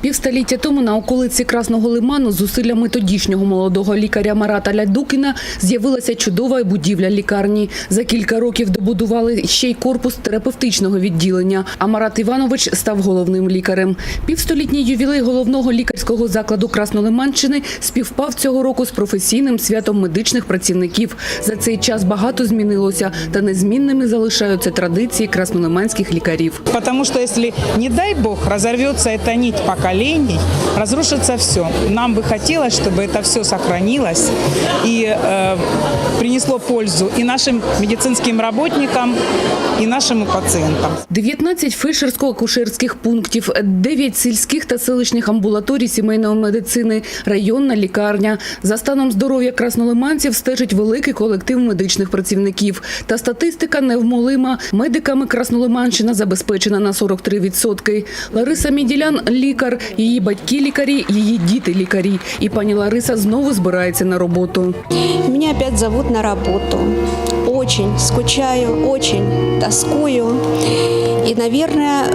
Півстоліття тому на околиці Красного Лиману зусиллями тодішнього молодого лікаря Марата Лядукіна з'явилася чудова будівля лікарні. За кілька років добудували ще й корпус терапевтичного відділення, а Марат Іванович став головним лікарем. Півстолітній ювілей головного лікарського закладу Краснолиманщини співпав цього року з професійним святом медичних працівників. За цей час багато змінилося, та незмінними залишаються традиції краснолиманських лікарів. Потому что если, не дай бог, разорвется эта нить поколений, разрушится все. Нам бы хотелось, чтобы это все сохранилось и э, принесло пользу и нашим медицинским работникам, и нашим пациентам. 19 фельдшерсько-акушерських пунктів, 9 сільських та селищних амбулаторій сімейної медицини, районна лікарня. За станом здоров'я краснолиманців стежить великий колектив медичних працівників. Та статистика невмолима. Медиками Краснолиманщина забезпечена на 43%. Лариса Міділян – лікар, її батьки – лікарі, її діти – лікарі. І пані Лариса знову збирається на роботу. Меня опять зовут на работу. Очень скучаю, очень тоскую. И, наверное,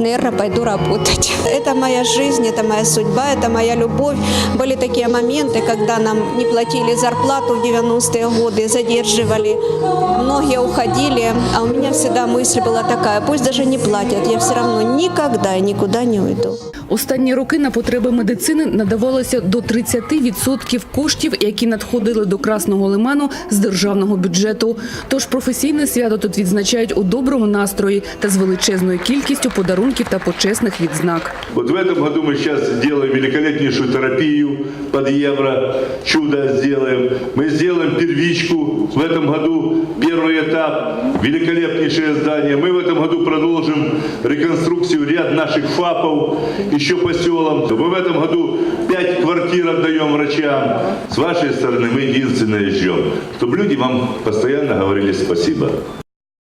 наверное, пойду работать. Это моя жизнь, это моя судьба, это моя любовь. Были такие моменты, когда нам не платили зарплату в 90-е годы, задерживали. Многие уходили, а у меня всегда мысль была такая, пусть даже не платят, я все равно никогда и никуда не уйду. Останні роки на потреби медицини надавалося до 30% коштів, які надходили до Красного Лиману з державного бюджету. Тож професійне свято тут відзначають у доброму настрої та з величезною кількістю подарунків та почесних відзнак. Вот в этом году мы сейчас сделаем великолепнейшую терапию под евро, чудо сделаем. Мы сделаем первичку, в этом году первый этап, великолепнейшее здание. Мы в этом году продолжим реконструкцию ряд наших ФАПов, еще по селам. Мы в этом году пять квартир отдаем врачам. С вашей стороны мы единственное ждем, чтобы люди вам постоянно говорили спасибо.